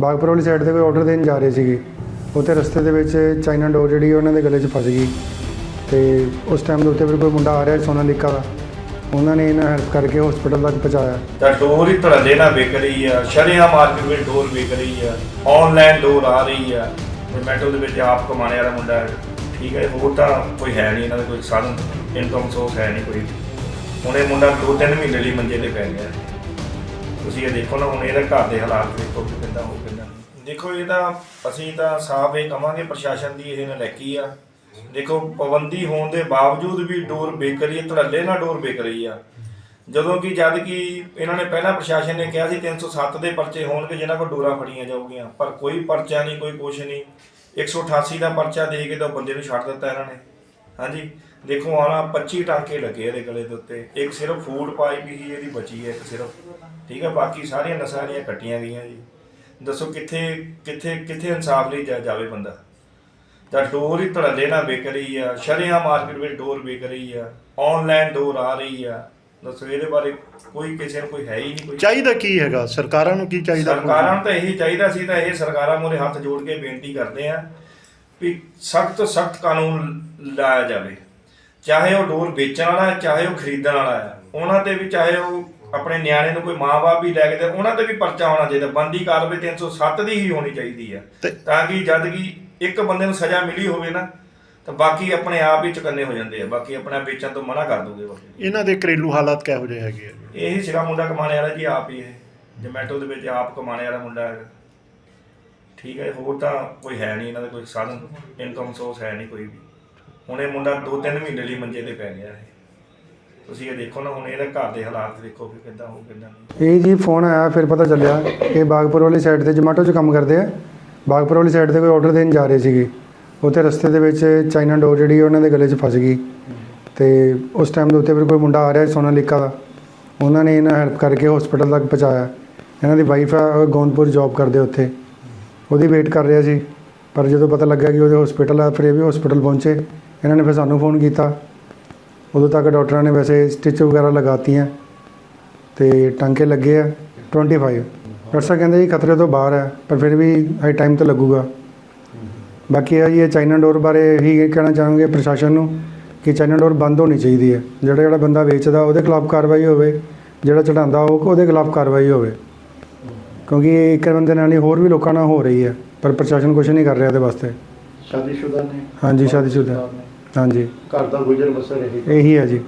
ਬਾਗਪੁਰ ਵਾਲੀ ਸਾਈਡ ਤੇ ਕੋਈ ਆਰਡਰ ਦੇਣ ਜਾ ਰਹੇ ਸੀਗੇ। ਉੱਥੇ ਰਸਤੇ ਦੇ ਵਿੱਚ ਚਾਈਨਾ ਡੋਰ ਜਿਹੜੀ ਉਹਨਾਂ ਦੇ ਗਲੇ 'ਚ ਫਸ ਗਈ। ਤੇ ਉਸ ਟਾਈਮ ਦੇ ਉੱਤੇ ਫਿਰ ਕੋਈ ਮੁੰਡਾ ਆ ਰਿਹਾ ਸੋਨਾਲੀਕਾ ਦਾ। ਉਹਨਾਂ ਨੇ ਇਹਨਾਂ ਹੈਲਪ ਕਰਕੇ ਹਸਪੀਟਲ ਤੱਕ ਪਹੁੰਚਾਇਆ। ਤਾਂ ਡੋਰ ਹੀ ਧੜੱਲੇ ਨਾਲ ਵਿਕ ਰਹੀ ਆ। ਸ਼ਰਿਆਂ ਮਾਰਕੀਟ ਵਿੱਚ ਡੋਰ ਵਿਕ ਰਹੀ ਆ। ਆਨਲਾਈਨ ਡੋਰ ਆ ਰਹੀ ਆ। ਜ਼ੋਮੈਟੋ ਦੇ ਵਿੱਚ ਆਪ ਕਮਾਣੇ ਵਾਲਾ ਮੁੰਡਾ ਹੈ। ਠੀਕ ਹੈ ਹੋਰ ਤਾਂ ਕੋਈ ਹੈ ਨਹੀਂ ਇਹਨਾਂ ਦਾ ਕੋਈ ਸਾਧਨ। ਇਨਕਮ ਸੋਰਸ ਹੈ ਨਹੀਂ ਕੋਈ। ਹੁਣ ਇਹ ਮੁੰਡਾ ਦੋ ਤਿੰਨ ਮਹੀਨੇ ਲਈ ਮੰਜੇ ਤੇ ਪੈ ਗਿਆ। ਤੁਸੀਂ ਇਹ ਦੇਖੋ ਨਾ, ਹੁਣ ਇਹਦੇ ਘਰ ਦੇ ਹਾਲਾਤ ਦੇਖੋ ਕਿ ਕਿੰਦਾ ਹੋ ਕਿੰਦਾ ਦੇਖੋ, ਇਹ ਤਾਂ ਅਸੀਂ ਤਾਂ ਸਾਫ਼ ਇਹ ਕਵਾਂਗੇ, ਪ੍ਰਸ਼ਾਸਨ ਦੀ ਇਹ ਨਲੈਕੀ ਆ। ਦੇਖੋ, ਪਾਬੰਦੀ ਹੋਣ ਦੇ ਬਾਵਜੂਦ ਵੀ ਡੋਰ ਵਿਕ ਰਹੀ ਹੈ, ਧੜੱਲੇ ਨਾਲ ਡੋਰ ਵਿਕ ਰਹੀ ਆ। ਜਦੋਂ ਕਿ ਜਦ ਕਿ ਇਹਨਾਂ ਨੇ ਪਹਿਲਾਂ ਪ੍ਰਸ਼ਾਸਨ ਨੇ ਕਿਹਾ ਸੀ 307 ਦੇ ਪਰਚੇ ਹੋਣਗੇ, ਜਿਨ੍ਹਾਂ ਕੋਲ ਡੋਰਾਂ ਫੜੀਆਂ ਜਾਊਗੀਆਂ। ਪਰ ਕੋਈ ਪਰਚਾ ਨਹੀਂ, ਕੋਈ ਕੁਛ ਨਹੀਂ। 188 ਦਾ ਪਰਚਾ ਦੇ ਕੇ ਤਾਂ ਬੰਦੇ ਨੂੰ ਛੱਡ ਦਿੱਤਾ ਇਹਨਾਂ ਨੇ। ਹਾਂਜੀ। ਦੇਖੋ ਆਣਾ 25 ਟਾਂਕੇ ਲੱਗੇ ਇਹਦੇ ਗਲੇ ਦੇ ਉੱਤੇ। ਇੱਕ ਸਿਰਫ ਫੂਡ ਪਾਈਪ ਹੀ ਇਹਦੀ ਬਚੀ ਹੈ ਇੱਕ ਸਿਰਫ। ਠੀਕ ਹੈ ਬਾਕੀ ਸਾਰੀਆਂ ਨਸਾਂ ਇਹਦੀਆਂ ਕੱਟੀਆਂ ਗਈਆਂ ਜੀ। ਦੱਸੋ ਕਿੱਥੇ ਕਿੱਥੇ ਕਿੱਥੇ ਇਨਸਾਫ ਲਈ ਜਾ- ਜਾਵੇ ਬੰਦਾ? ਤਾਂ ਡੋਰ ਹੀ ਧੜੱਲੇ ਨਾਲ ਵਿਕ ਰਹੀ ਆ ਸ਼ਰਿਆਂ ਮਾਰਕੀਟ ਵਿੱਚ ਡੋਰ ਵਿਕ ਰਹੀ ਆ ਆਨਲਾਈਨ ਡੋਰ ਆ ਰਹੀ ਆ। ਦੱਸੋ ਇਹਦੇ ਬਾਰੇ ਕੋਈ ਕਿਸੇ ਨੂੰ ਕੋਈ ਹੈ ਹੀ ਨਹੀਂ ਕੋਈ। ਚਾਹੀਦਾ ਕੀ ਹੈਗਾ? ਸਰਕਾਰਾਂ ਨੂੰ ਕੀ ਚਾਹੀਦਾ? ਸਰਕਾਰਾਂ ਨੂੰ ਤਾਂ ਇਹੀ ਚਾਹੀਦਾ ਸੀ ਤਾਂ ਇਹ ਸਰਕਾਰਾਂ ਮੂਹਰੇ ਹੱਥ ਜੋੜ ਕੇ ਬੇਨਤੀ ਕਰਦੇ ਆ ਵੀ ਸਖਤ ਤੋਂ ਸਖਤ ਕਾਨੂੰਨ ਲਾਇਆ ਜਾਵੇ। ਚਾਹੇ ਉਹ ਡੋਰ ਵੇਚਣ ਵਾਲਾ ਹੈ ਚਾਹੇ ਉਹ ਖਰੀਦਣ ਵਾਲਾ ਹੈ ਉਹਨਾਂ ਤੇ ਵੀ ਚਾਹੇ ਉਹ ਆਪਣੇ ਨਿਆਣੇ ਨੂੰ ਕੋਈ ਮਾਂ-ਬਾਪ ਵੀ ਲੈ ਕੇ ਦੇ ਉਹਨਾਂ ਤੇ ਵੀ ਪਰਚਾ ਹੋਣਾ ਚਾਹੀਦਾ। ਬੰਦੀ ਕਾਰਵਾਈ 307 ਦੀ ਹੀ ਹੋਣੀ ਚਾਹੀਦੀ ਆ ਤੇ- ਤਾਂ ਕਿ ਜਦ ਕਿ ਇੱਕ ਬੰਦੇ ਨੂੰ ਸਜ਼ਾ ਮਿਲੀ ਹੋਵੇ ਨਾ ਤਾਂ ਬਾਕੀ ਆਪਣੇ ਆਪ ਹੀ ਚੁਕੰਨੇ ਹੋ ਜਾਂਦੇ ਆ। ਬਾਕੀ ਆਪਣਾ ਵੇਚਣ ਤੋਂ ਮਨਾ ਕਰ ਦੋਗੇ ਬਾਕੀ। ਇਹਨਾਂ ਦੇ ਘਰੇਲੂ ਹਾਲਾਤ ਕਿਹੋ ਜਿਹੇ ਹੈਗੇ ਆ? ਇਹੀ ਸਿਰਾ ਮੁੰਡਾ ਕਮਾਣੇ ਵਾਲਾ ਜੀ ਆਪ ਹੀ ਇਹ। ਜੋਮੈਟੋ ਦੇ ਵਿੱਚ ਆਪ ਕਮਾਣੇ ਵਾਲਾ ਮੁੰਡਾ ਹੈ ਠੀਕ ਹੈ, ਹੋਰ ਤਾਂ ਕੋਈ ਹੈ ਨਹੀਂ, ਇਹਨਾਂ ਦਾ ਕੋਈ ਸਾਧਨ ਇਨਕਮ ਸੋਰਸ ਹੈ ਨਹੀਂ ਕੋਈ ਵੀ। ਹੁਣ ਇਹ ਮੁੰਡਾ 2-3 ਮਹੀਨੇ ਲਈ ਮੰਜੇ ਤੇ ਪੈ ਗਿਆ ਹੈ ਤੁਸੀਂ ਇਹ ਦੇਖੋ ਨਾ, ਹੁਣ ਇਹਦੇ ਘਰ ਦੇ ਹਾਲਾਤ ਦੇਖੋ ਕਿ ਕਿੱਦਾਂ ਹੋ, ਕਿੱਦਾਂ ਨਹੀਂ। ਇਹ ਜੀ ਫੋਨ ਆਇਆ, ਫਿਰ ਪਤਾ ਚੱਲਿਆ, ਇਹ ਬਾਗਪੁਰ ਵਾਲੀ ਸਾਈਡ ਤੇ ਜਮਾਟੋ 'ਚ ਕੰਮ ਕਰਦੇ ਆ। ਬਾਗਪੁਰ ਵਾਲੀ ਸਾਈਡ ਤੇ ਕੋਈ ਆਰਡਰ ਦੇਣ ਜਾ ਰਹੇ ਸੀਗੇ। ਉੱਥੇ ਰਸਤੇ ਦੇ ਵਿੱਚ ਚਾਈਨਾ ਡੋਰ ਜਿਹੜੀ ਉਹਨਾਂ ਦੇ ਗਲੇ 'ਚ ਫਸ ਗਈ। ਤੇ ਉਸ ਟਾਈਮ ਦੇ ਉੱਤੇ ਫਿਰ ਕੋਈ ਮੁੰਡਾ ਆ ਰਿਹਾ ਸੋਨਾਲੀਕਾ ਦਾ। ਉਹਨਾਂ ਨੇ ਇਹਨਾਂ ਹੈਲਪ ਕਰਕੇ ਹਸਪੀਟਲ ਤੱਕ ਪਹੁੰਚਾਇਆ। ਇਹਨਾਂ ਦੀ ਵਾਈਫ ਆ, ਉਹ ਗੌਨਪੁਰ ਜੌਬ ਕਰਦੇ ਉੱਥੇ। ਉਹਦੀ ਵੇਟ ਕਰ ਰਿਹਾ ਸੀ। ਪਰ ਜਦੋਂ ਪਤਾ ਲੱਗਾ ਕਿ ਉਹਦੇ ਹਸਪੀਟਲ ਆ, ਫਿਰ ਇਹ ਵੀ ਹਸਪੀਟਲ ਪਹੁੰਚੇ। ਇਹਨਾਂ ਨੇ ਫਿਰ ਸਾਨੂੰ ਫੋਨ ਕੀਤਾ। ਉਦੋਂ ਤੱਕ ਡਾਕਟਰਾਂ ਨੇ ਵੈਸੇ ਸਟਿਚ ਵਗੈਰਾ ਲਗਾਤੀਆਂ। ਤੇ ਟਾਂਕੇ ਲੱਗੇ ਆ 25 ਡਾਕਟਰ ਸਾਹਿਬ ਕਹਿੰਦੇ ਜੀ ਖਤਰੇ ਤੋਂ ਬਾਹਰ ਹੈ ਪਰ ਫਿਰ ਵੀ ਅਜੇ ਟਾਈਮ ਤਾਂ ਲੱਗੂਗਾ। ਬਾਕੀ ਇਹ ਜੀ, ਇਹ ਚਾਈਨਾ ਡੋਰ ਬਾਰੇ ਇਹੀ ਕਹਿਣਾ ਚਾਹਾਂਗੇ ਪ੍ਰਸ਼ਾਸਨ ਨੂੰ ਕਿ ਚਾਈਨਾ ਡੋਰ ਬੰਦ ਹੋਣੀ ਚਾਹੀਦੀ ਹੈ ਜਿਹੜਾ ਜਿਹੜਾ ਬੰਦਾ ਵੇਚਦਾ, ਉਹਦੇ ਖਿਲਾਫ ਕਾਰਵਾਈ ਹੋਵੇ। ਜਿਹੜਾ ਚੜਾਉਂਦਾ ਉਹ ਉਹਦੇ ਖਿਲਾਫ ਕਾਰਵਾਈ ਹੋਵੇ। ਕਿਉਂਕਿ ਇਹ ਕਰਨ ਦੇ ਨਾਲ ਹੀ ਹੋਰ ਵੀ ਲੋਕਾਂ ਨਾਲ ਹੋ ਰਹੀ ਹੈ ਪਰ ਪ੍ਰਸ਼ਾਸਨ ਕੁਝ ਨਹੀਂ ਕਰ ਰਿਹਾ ਇਹਦੇ ਵਾਸਤੇ। ਸ਼ਾਦੀशुदा ਨੇ? ਹਾਂਜੀ ਸ਼ਾਦੀशुदा। ਹਾਂਜੀ। ਘਰ ਦਾ ਗੁਜ਼ਰ ਬਸਰ ਇਹੀ ਹੈ ਜੀ।